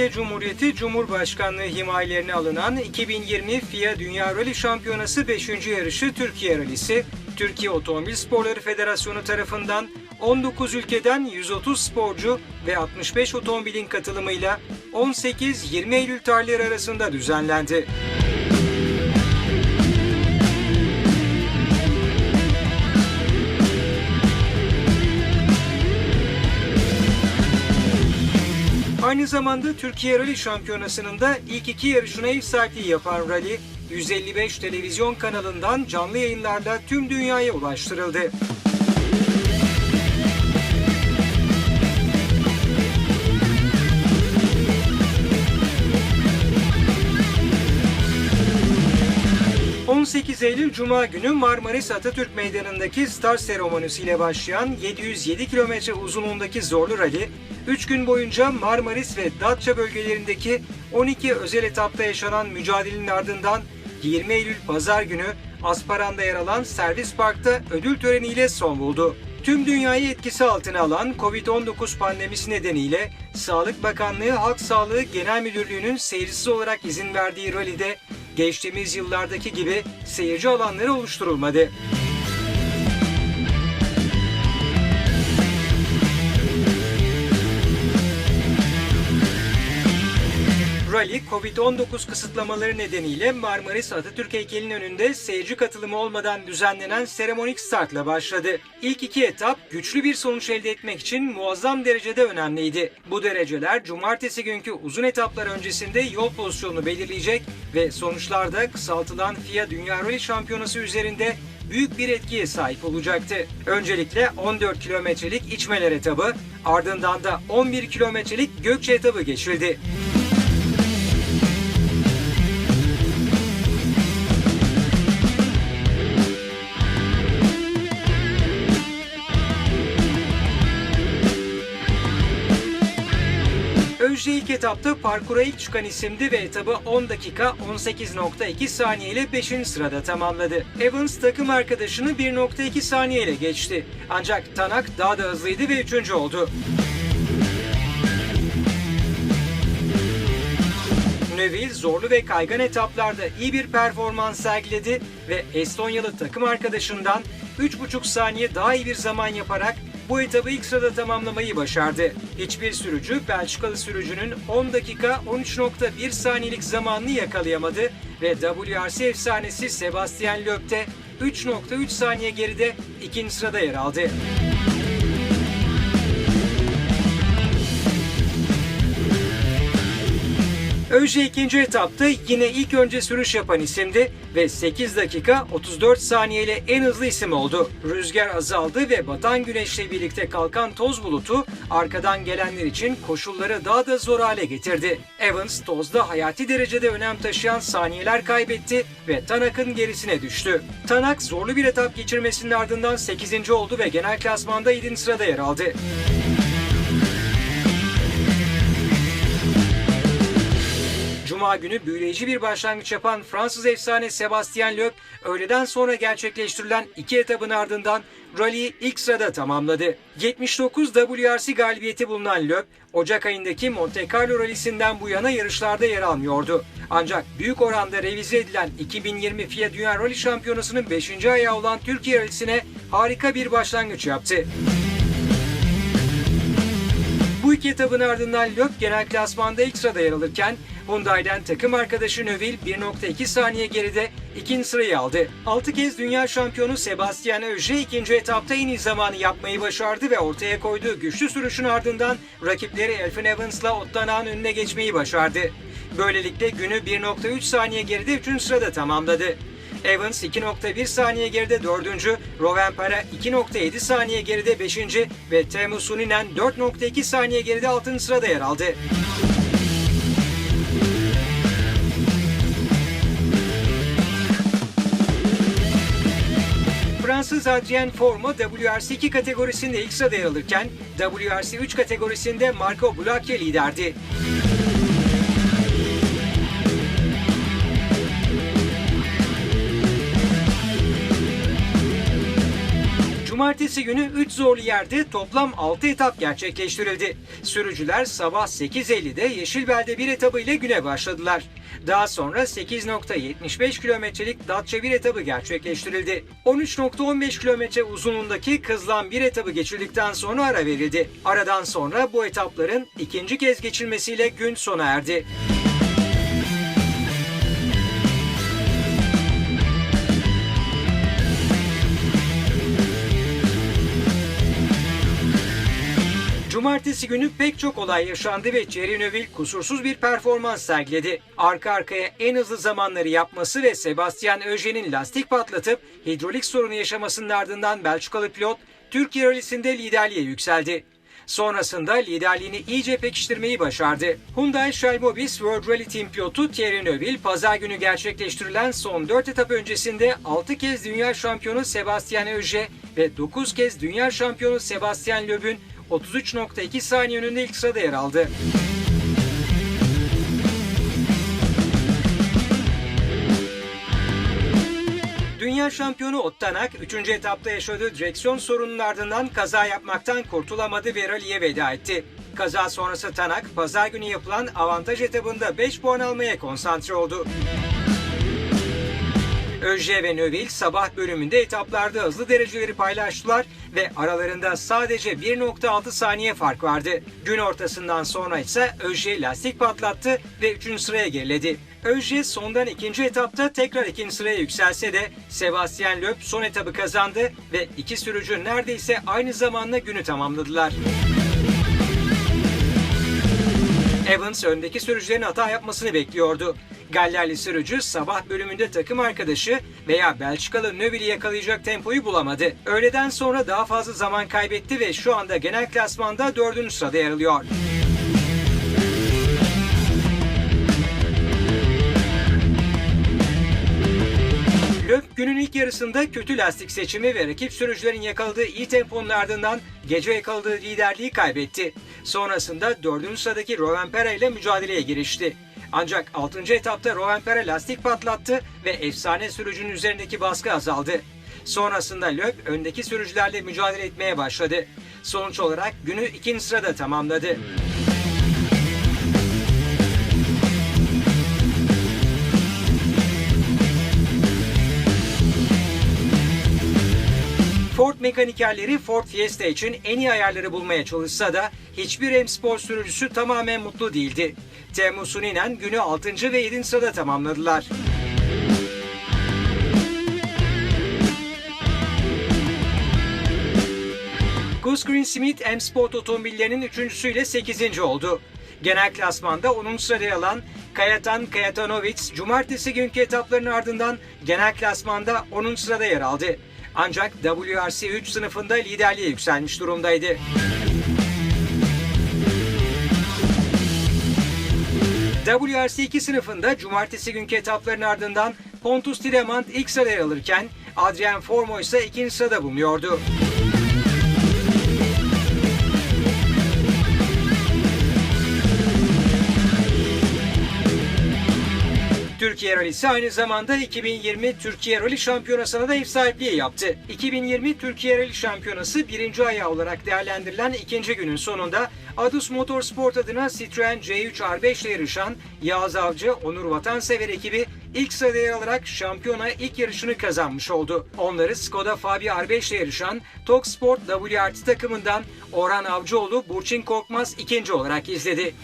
Türkiye Cumhuriyeti Cumhurbaşkanlığı himayelerine alınan 2020 FIA Dünya Rally Şampiyonası 5. yarışı Türkiye Rally'si, Türkiye Otomobil Sporları Federasyonu tarafından 19 ülkeden 130 sporcu ve 65 otomobilin katılımıyla 18-20 Eylül tarihleri arasında düzenlendi. Aynı zamanda Türkiye Rally Şampiyonası'nın da ilk iki yarışına ev sahipliği yapan Rally, 155 televizyon kanalından canlı yayınlarla tüm dünyaya ulaştırıldı. ...18 Eylül Cuma günü Marmaris Atatürk Meydanı'ndaki start seremonisiyle başlayan 707 kilometre uzunluğundaki zorlu rally, 3 gün boyunca Marmaris ve Datça bölgelerindeki 12 özel etapta yaşanan mücadelenin ardından 20 Eylül Pazar günü Asparan'da yer alan Servis Park'ta ödül töreniyle son buldu. Tüm dünyayı etkisi altına alan Covid-19 pandemisi nedeniyle Sağlık Bakanlığı Halk Sağlığı Genel Müdürlüğü'nün seyircisiz olarak izin verdiği rallide geçtiğimiz yıllardaki gibi seyirci alanları oluşturulmadı. Rally, Covid-19 kısıtlamaları nedeniyle Marmaris Atatürk heykelinin önünde seyirci katılımı olmadan düzenlenen seremonik startla başladı. İlk iki etap güçlü bir sonuç elde etmek için muazzam derecede önemliydi. Bu dereceler cumartesi günkü uzun etaplar öncesinde yol pozisyonunu belirleyecek ve sonuçlarda kısaltılan FIA Dünya Rally Şampiyonası üzerinde büyük bir etkiye sahip olacaktı. Öncelikle 14 kilometrelik içmeler etabı, ardından da 11 kilometrelik Gökçe etabı geçildi. Özce ilk etapta parkura ilk çıkan isimdi ve etabı 10 dakika 18.2 saniye ile 5. sırada tamamladı. Evans takım arkadaşını 1.2 saniye ile geçti. Ancak Tanak daha da hızlıydı ve 3. oldu. Neville zorlu ve kaygan etaplarda iyi bir performans sergiledi ve Estonyalı takım arkadaşından 3,5 saniye daha iyi bir zaman yaparak bu etabı ilk sırada tamamlamayı başardı. Hiçbir sürücü Belçikalı sürücünün 10 dakika 13.1 saniyelik zamanını yakalayamadı ve WRC efsanesi Sebastian Loeb de 3.3 saniye geride ikinci sırada yer aldı. Öje ikinci etapta yine ilk önce sürüş yapan isimdi ve 8 dakika 34 saniye ile en hızlı isim oldu. Rüzgar azaldı ve batan güneşle birlikte kalkan toz bulutu arkadan gelenler için koşulları daha da zor hale getirdi. Evans tozda hayati derecede önem taşıyan saniyeler kaybetti ve Tanak'ın gerisine düştü. Tanak zorlu bir etap geçirmesinin ardından 8. oldu ve genel klasmanda 7. sırada yer aldı. Cuma günü büyüleyici bir başlangıç yapan Fransız efsane Sebastian Loeb, öğleden sonra gerçekleştirilen iki etabın ardından rally'i ilk sırada tamamladı. 79 WRC galibiyeti bulunan Loeb, Ocak ayındaki Monte Carlo rallisinden bu yana yarışlarda yer almıyordu. Ancak büyük oranda revize edilen 2020 FIA Dünya Rally Şampiyonası'nın 5. ayağı olan Türkiye rallisine harika bir başlangıç yaptı. Bu iki etabın ardından Loeb genel klasmanda ilk sırada yer alırken Hyundai'den takım arkadaşı Neville 1.2 saniye geride ikinci sırayı aldı. 6 kez dünya şampiyonu Sebastian Ogier ikinci etapta en iyi zamanı yapmayı başardı ve ortaya koyduğu güçlü sürüşün ardından rakipleri Elfin Evans'la Ottana'nın önüne geçmeyi başardı. Böylelikle günü 1.3 saniye geride 3. sırada tamamladı. Evans 2.1 saniye geride 4. Rovanpera 2.7 saniye geride 5. ve Teemu Suninen 4.2 saniye geride 6. sırada yer aldı. Fransız Adrien Formo WRC 2 kategorisinde ilk sırada yer alırken WRC 3 kategorisinde Marco Blachia liderdi. Cumartesi günü 3 zorlu yerde toplam 6 etap gerçekleştirildi. Sürücüler sabah 8.50'de Yeşilbel'de bir etabıyla güne başladılar. Daha sonra 8.75 kilometrelik Datça bir etabı gerçekleştirildi. 13.15 kilometre uzunluğundaki Kızılan bir etabı geçirdikten sonra ara verildi. Aradan sonra bu etapların ikinci kez geçilmesiyle gün sona erdi. Cumartesi günü pek çok olay yaşandı ve Neuville kusursuz bir performans sergiledi. Arka arkaya en hızlı zamanları yapması ve Sebastian Ogier'in lastik patlatıp hidrolik sorunu yaşamasının ardından Belçikalı pilot Türkiye rallisinde liderliğe yükseldi. Sonrasında liderliğini iyice pekiştirmeyi başardı. Hyundai Shell Mobis World Rally Team pilotu Thierry Neuville, pazar günü gerçekleştirilen son 4 etap öncesinde 6 kez dünya şampiyonu Sebastian Ogier ve 9 kez dünya şampiyonu Sebastian Loeb'ün 33.2 saniye önünde ilk sırada yer aldı. Dünya şampiyonu Ottanak 3. etapta yaşadığı direksiyon sorununun ardından kaza yapmaktan kurtulamadı ve ralliye veda etti. Kaza sonrası Tanak, pazar günü yapılan avantaj etabında 5 puan almaya konsantre oldu. Öje ve Növil sabah bölümünde etaplarda hızlı dereceleri paylaştılar ve aralarında sadece 1.6 saniye fark vardı. Gün ortasından sonra ise Öje lastik patlattı ve 3. sıraya geriledi. Öje sondan ikinci etapta tekrar ikinci sıraya yükselse de Sebastian Loeb son etabı kazandı ve iki sürücü neredeyse aynı zamanda günü tamamladılar. Evans öndeki sürücülerin hata yapmasını bekliyordu. Gallerli sürücü sabah bölümünde takım arkadaşı veya Belçikalı Nöbil'i yakalayacak tempoyu bulamadı. Öğleden sonra daha fazla zaman kaybetti ve şu anda genel klasmanda dördüncü sırada yer alıyor. İlk yarısında kötü lastik seçimi ve rakip sürücülerin yakaladığı iyi temponun ardından gece yakaladığı liderliği kaybetti. Sonrasında 4. sıradaki Rovanpera ile mücadeleye girişti. Ancak 6. etapta Rovanpera lastik patlattı ve efsane sürücünün üzerindeki baskı azaldı. Sonrasında Löw öndeki sürücülerle mücadele etmeye başladı. Sonuç olarak günü ikinci sırada tamamladı. Ford mekanikerleri Ford Fiesta için en iyi ayarları bulmaya çalışsa da hiçbir M Spor sürücüsü tamamen mutlu değildi. Teemu Suninen günü 6. ve 7. sırada tamamladılar. Gus Green Smith M Sport otomobillerinin üçüncüsüyle 8. oldu. Genel klasmanda 10. sıraya alan Kayatan Kayatanovic, cumartesi günkü etapların ardından genel klasmanda 10. sırada yer aldı. Ancak WRC 3 sınıfında liderliğe yükselmiş durumdaydı. WRC 2 sınıfında cumartesi günkü etapların ardından Pontus Tilemant ilk sırada yer alırken Adrian Formo ise ikinci sırada bulunuyordu. Türkiye Rallisi aynı zamanda 2020 Türkiye Rally Şampiyonası'na da ev sahipliği yaptı. 2020 Türkiye Rally Şampiyonası birinci ayağı olarak değerlendirilen ikinci günün sonunda Adus Motorsport adına Citroen C3 R5 ile yarışan Yağız Avcı, Onur Vatansever ekibi ilk sırada yer alarak şampiyona ilk yarışını kazanmış oldu. Onları Skoda Fabia R5 ile yarışan Tok Sport WRT takımından Orhan Avcıoğlu, Burçin Korkmaz ikinci olarak izledi.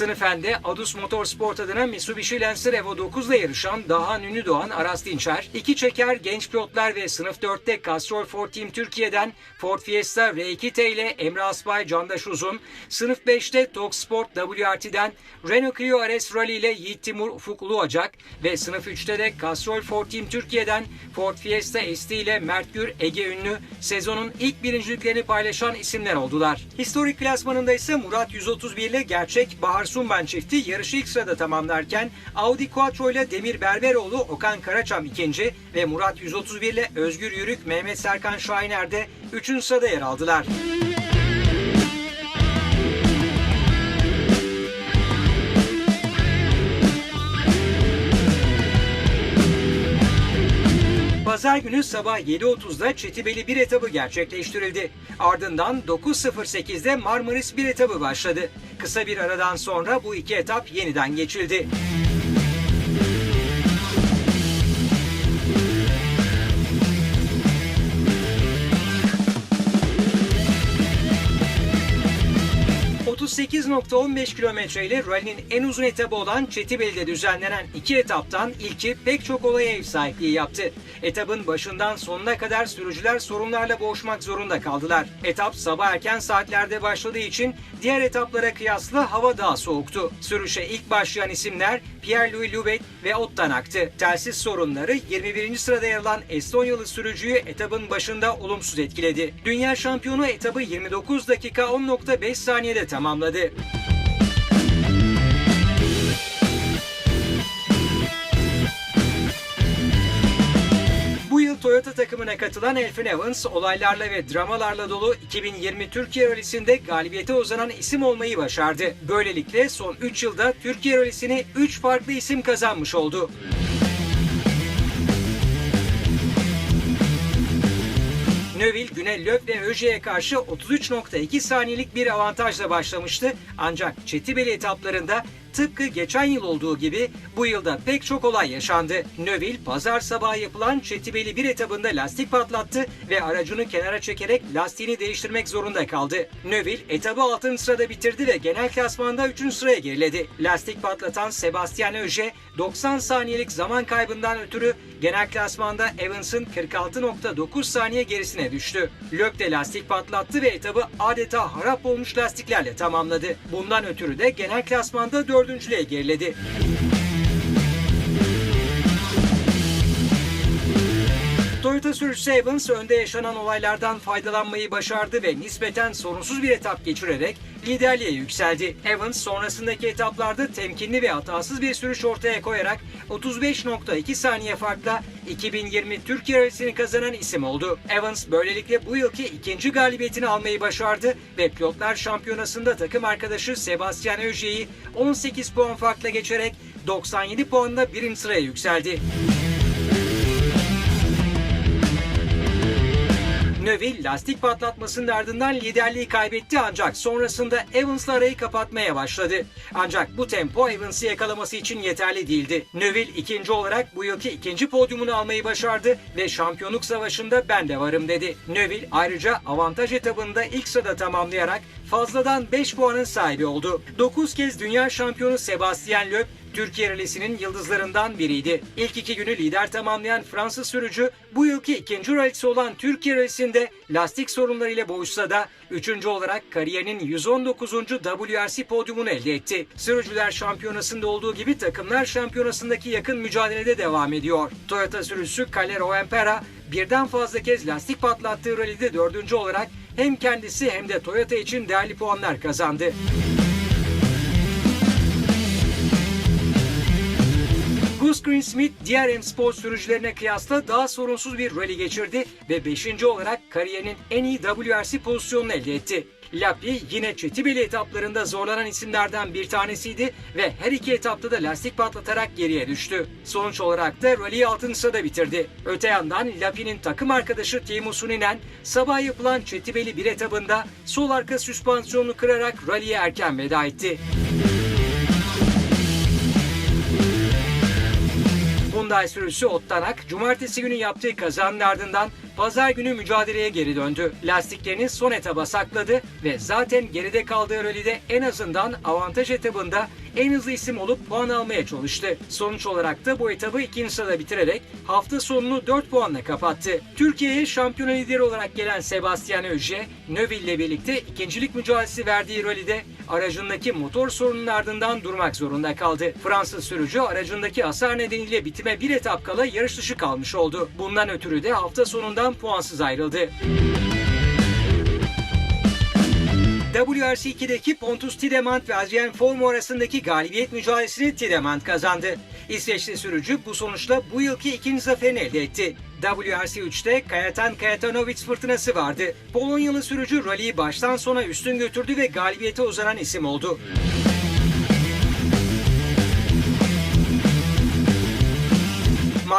Sınıfende Adus Motorsport adına Mitsubishi Lancer Evo 9 ile yarışan Dahan Ünlü Doğan Aras Dinçer, iki çeker genç pilotlar ve sınıf 4'te Castrol Ford Team Türkiye'den Ford Fiesta R2T ile Emre Asbay Candaş Uzun, sınıf 5'te Tok Sport WRT'den Renault Clio RS Rally ile Yiğit Timur Ufuk Uluacak ve sınıf 3'te de Castrol Ford Team Türkiye'den Ford Fiesta ST ile Mert Gür Ege Ünlü sezonun ilk birinciliklerini paylaşan isimler oldular. Historik klasmanında ise Murat 131 ile gerçek Bahar Sunban çifti yarışı ilk sırada tamamlarken Audi Quattro ile Demir Berberoğlu, Okan Karaçam ikinci ve Murat 131 ile Özgür Yürük, Mehmet Serkan Şahiner de üçüncü sırada yer aldılar. Pazar günü sabah 7.30'da Çetibeli bir etabı gerçekleştirildi. Ardından 9.08'de Marmaris bir etabı başladı. Kısa bir aradan sonra bu iki etap yeniden geçildi. ...38.15 kilometre ile rally'nin en uzun etabı olan Çetibeli'de düzenlenen iki etaptan ilki pek çok olaya ev sahipliği yaptı. Etabın başından sonuna kadar sürücüler sorunlarla boğuşmak zorunda kaldılar. Etap sabah erken saatlerde başladığı için diğer etaplara kıyasla hava daha soğuktu. Sürüşe ilk başlayan isimler Pierre-Louis Lubet ve Ottan aktı. Telsiz sorunları 21. sırada yer alan Estonyalı sürücüyü etabın başında olumsuz etkiledi. Dünya şampiyonu etabı 29 dakika 10.5 saniyede tamamladı. Bu yıl Toyota takımına katılan Elfin Evans olaylarla ve dramalarla dolu 2020 Türkiye Rally'sinde galibiyete uzanan isim olmayı başardı. Böylelikle son 3 yılda Türkiye Rally'sini 3 farklı isim kazanmış oldu. Neuville, Güney Löp ve Öje'ye karşı 33.2 saniyelik bir avantajla başlamıştı. Ancak Çetibeli etaplarında tıpkı geçen yıl olduğu gibi bu yılda pek çok olay yaşandı. Neuville pazar sabahı yapılan Çetibeli bir etabında lastik patlattı ve aracını kenara çekerek lastiğini değiştirmek zorunda kaldı. Neuville etabı 6. sırada bitirdi ve genel klasmanda 3. sıraya geriledi. Lastik patlatan Sebastian Oje 90 saniyelik zaman kaybından ötürü genel klasmanda Evans'ın 46.9 saniye gerisine düştü. Löp de lastik patlattı ve etabı adeta harap olmuş lastiklerle tamamladı. Bundan ötürü de genel klasmanda dördüncülüğe geriledi. Toyota sürücüsü Evans önde yaşanan olaylardan faydalanmayı başardı ve nispeten sorunsuz bir etap geçirerek liderliğe yükseldi. Evans sonrasındaki etaplarda temkinli ve hatasız bir sürüş ortaya koyarak 35.2 saniye farkla 2020 Türkiye Rally'sini kazanan isim oldu. Evans böylelikle bu yılki ikinci galibiyetini almayı başardı ve Pilotlar Şampiyonası'nda takım arkadaşı Sebastian Ogier'i 18 puan farkla geçerek 97 puanla birinci sıraya yükseldi. Neuville lastik patlatmasının ardından liderliği kaybetti ancak sonrasında Evans'la arayı kapatmaya başladı. Ancak bu tempo Evans'ı yakalaması için yeterli değildi. Neuville ikinci olarak bu yılki ikinci podyumunu almayı başardı ve şampiyonluk savaşında ben de varım dedi. Neuville ayrıca avantaj etabında ilk sırada tamamlayarak fazladan 5 puanın sahibi oldu. 9 kez dünya şampiyonu Sebastian Loeb Türkiye Rally'sinin yıldızlarından biriydi. İlk iki günü lider tamamlayan Fransız sürücü bu yılki ikinci rallisi olan Türkiye Rally'sinde lastik sorunlarıyla boğuşsa da üçüncü olarak kariyerinin 119. WRC podyumunu elde etti. Sürücüler şampiyonasında olduğu gibi takımlar şampiyonasındaki yakın mücadelede devam ediyor. Toyota sürücüsü Kalle Rovanpera birden fazla kez lastik patlattığı rallide dördüncü olarak hem kendisi hem de Toyota için değerli puanlar kazandı. Gus Green Smith diğer M Sport sürücülerine kıyasla daha sorunsuz bir rally geçirdi ve 5. olarak kariyerinin en iyi WRC pozisyonunu elde etti. Lappi yine Çetibeli etaplarında zorlanan isimlerden bir tanesiydi ve her iki etapta da lastik patlatarak geriye düştü. Sonuç olarak da rally'i 6. sırada bitirdi. Öte yandan Lappi'nin takım arkadaşı Teemu Suninen sabah yapılan Çetibeli bir etabında sol arka süspansiyonunu kırarak rally'e erken veda etti. Hyundai sürücüsü Ottanak, cumartesi günü yaptığı kazanın ardından pazar günü mücadeleye geri döndü. Lastiklerini son etaba sakladı ve zaten geride kaldığı rallide en azından avantaj etabında en hızlı isim olup puan almaya çalıştı. Sonuç olarak da bu etabı ikinci sırada bitirerek hafta sonunu 4 puanla kapattı. Türkiye'ye şampiyon lideri olarak gelen Sebastian Ogier, Neuville ile birlikte ikincilik mücadelesi verdiği rallide aracındaki motor sorunun ardından durmak zorunda kaldı. Fransız sürücü aracındaki hasar nedeniyle bitime bir etap kala yarış dışı kalmış oldu. Bundan ötürü de hafta sonundan puansız ayrıldı. WRC2'deki Pontus Tiedemann ve Adrien Formo arasındaki galibiyet mücadelesini Tiedemann kazandı. İsveçli sürücü bu sonuçla bu yılki ikinci zaferini elde etti. WRC3'te Kayatan Kayatanovic fırtınası vardı. Polonyalı sürücü rally'i baştan sona üstün götürdü ve galibiyete uzanan isim oldu.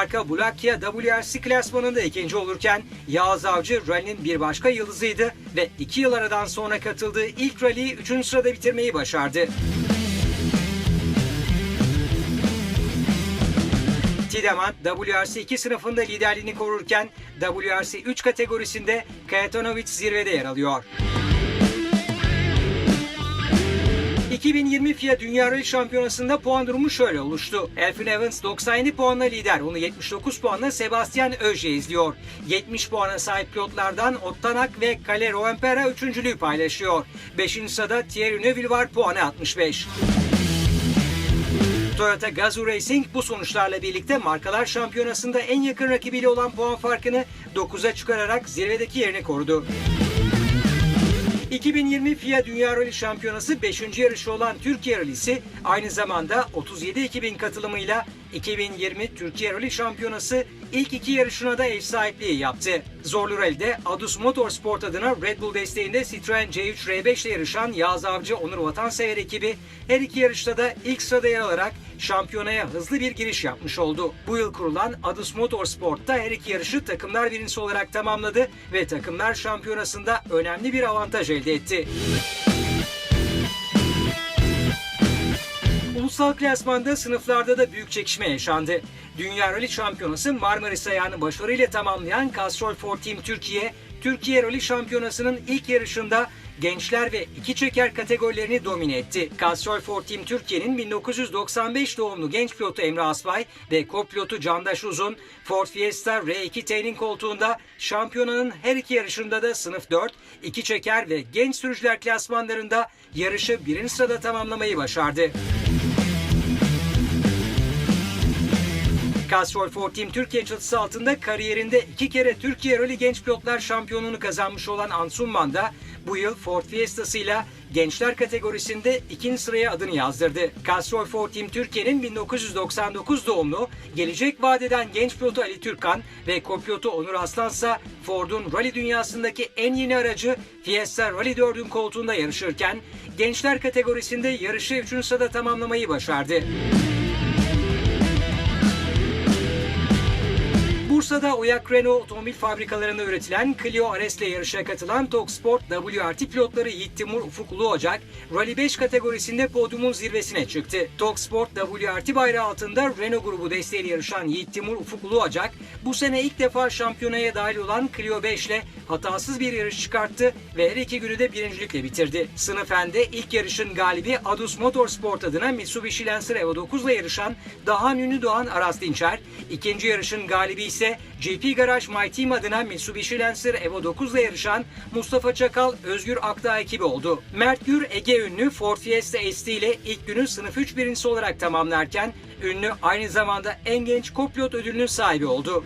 Marka Bulakya WRC klasmanında ikinci olurken Yağız Avcı rally'nin bir başka yıldızıydı ve iki yıl aradan sonra katıldığı ilk rally'yi 3. sırada bitirmeyi başardı. Tiedemann WRC 2 sınıfında liderliğini korurken WRC 3 kategorisinde Kayatanovic zirvede yer alıyor. 2020 FIA Dünya Rally Şampiyonası'nda puan durumu şöyle oluştu. Elfin Evans 97 puanla lider. Onu 79 puanla Sebastian Ogier izliyor. 70 puana sahip pilotlardan Ottanak ve Kale Roempera üçüncülüğü paylaşıyor. 5. sırada Thierry Neuville var puanı 65. Toyota Gazoo Racing bu sonuçlarla birlikte markalar şampiyonasında en yakın rakibiyle olan puan farkını 9'a çıkararak zirvedeki yerini korudu. 2020 FIA Dünya Rally Şampiyonası 5. yarışı olan Türkiye Rally'si aynı zamanda 37 ekibin katılımıyla 2020 Türkiye Rally Şampiyonası ilk iki yarışına da ev sahipliği yaptı. Zorlu Rally'de Adus Motorsport adına Red Bull desteğinde Citroen C3 R5 ile yarışan Yağız Avcı Onur Vatansever ekibi her iki yarışta da ilk sırada yer alarak şampiyonaya hızlı bir giriş yapmış oldu. Bu yıl kurulan Adus Motorsport'ta her iki yarışı takımlar birincisi olarak tamamladı ve takımlar şampiyonasında önemli bir avantaj elde etti. Ulusal klasmanda sınıflarda da büyük çekişme yaşandı. Dünya Rally Şampiyonası Marmaris ayağını başarıyla tamamlayan Castrol For Team Türkiye, Türkiye Rally Şampiyonası'nın ilk yarışında gençler ve iki çeker kategorilerini domine etti. Castrol For Team Türkiye'nin 1995 doğumlu genç pilotu Emre Asbay ve co-pilotu Candaş Uzun, Ford Fiesta R2T'nin koltuğunda şampiyonanın her iki yarışında da sınıf 4, iki çeker ve genç sürücüler klasmanlarında yarışı birinci sırada tamamlamayı başardı. Castrol For Team Türkiye çatısı altında kariyerinde iki kere Türkiye Rally Genç Pilotlar Şampiyonluğunu kazanmış olan Ansunman da bu yıl Ford Fiesta'sıyla gençler kategorisinde ikinci sıraya adını yazdırdı. Castrol For Team Türkiye'nin 1999 doğumlu gelecek vadeden genç pilotu Ali Türkan ve kopilotu Onur Aslansa Ford'un rally dünyasındaki en yeni aracı Fiesta Rally 4'ün koltuğunda yarışırken gençler kategorisinde yarışı 3. sırada tamamlamayı başardı. Bursa'da Oyak Renault otomobil fabrikalarında üretilen Clio Ares'le yarışa katılan Tok Sport WRT pilotları Yiğit Timur Ufuk Ulu Ocak, Rally 5 kategorisinde podyumun zirvesine çıktı. Tok Sport WRT bayrağı altında Renault grubu desteğiyle yarışan Yiğit Timur Ufuk Ulu Ocak, bu sene ilk defa şampiyonaya dahil olan Clio 5 ile hatasız bir yarış çıkarttı ve her iki günü de birincilikle bitirdi. Sınıf N'de ilk yarışın galibi Adus Motorsport adına Mitsubishi Lancer Evo 9 ile yarışan daha ünlü Doğan Aras Dinçer, ikinci yarışın galibi ise GP Garaj My Team adına Mitsubishi Lancer Evo 9 ile yarışan Mustafa Çakal Özgür Akdağ ekibi oldu. Mert Gür Ege ünlü Ford Fiesta ST ile ilk günü sınıf 3 birincisi olarak tamamlarken ünlü aynı zamanda en genç kopilot ödülünün sahibi oldu.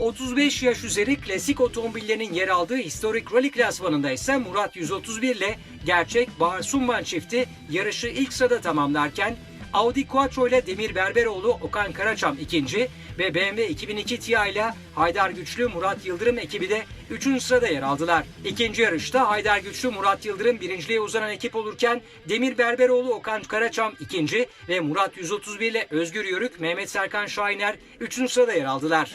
35 yaş üzeri klasik otomobillerinin yer aldığı historik rally klasmanında ise Murat 131 ile gerçek Bahar Sunman çifti yarışı ilk sırada tamamlarken Audi Quattro ile Demir Berberoğlu Okan Karaçam ikinci ve BMW 2002 Tia ile Haydar Güçlü Murat Yıldırım ekibi de 3. sırada yer aldılar. İkinci yarışta Haydar Güçlü Murat Yıldırım birinciliğe uzanan ekip olurken Demir Berberoğlu Okan Karaçam ikinci ve Murat 131 ile Özgür Yörük Mehmet Serkan Şahiner 3. sırada yer aldılar.